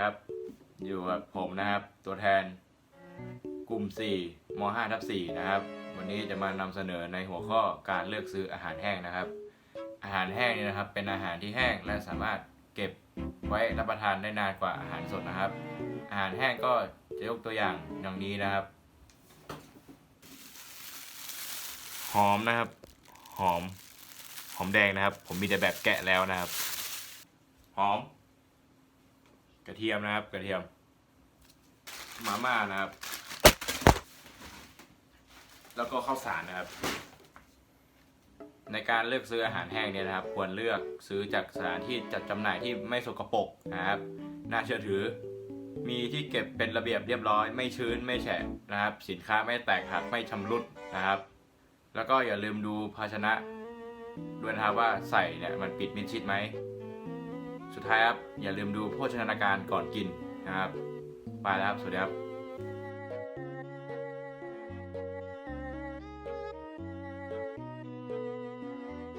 ครับ อยู่กับผมนะครับ ตัวแทน กลุ่ม 4ม5ทับ4นะครับ วันนี้จะมานำเสนอในหัวข้อการเลือกซื้ออาหารแห้งนะครับ อาหารแห้งนี่นะครับ เป็นอาหารที่แห้งและสามารถเก็บไว้รับประทานได้นานกว่าอาหารสดนะครับ อาหารแห้งก็จะยกตัวอย่างดังนี้นะครับ หอมนะครับ หอม หอมแดงนะครับ ผมมีแต่แบบแกะแล้วนะครับ หอม กระเทียมนะครับ กระเทียม มาม่านะครับ แล้วก็ข้าวสารนะครับ ในการเลือกซื้ออาหารแห้งเนี่ยนะครับ ควรเลือกซื้อจากสถานที่จัดจำหน่ายที่ไม่สกปรกนะครับน่าเชื่อถือ มีที่เก็บเป็นระเบียบเรียบร้อย ไม่ชื้นไม่แฉะนะครับ สินค้าไม่แตกหักไม่ชำรุดนะครับ แล้วก็อย่าลืมดูภาชนะด้วยนะครับว่าใส่เนี่ยมันปิดมิดชิดไหม สุดท้ายครับอย่าลืมดูโภชนาการก่อนกินนะครับ ไปแล้วครับ สวัสดีครับ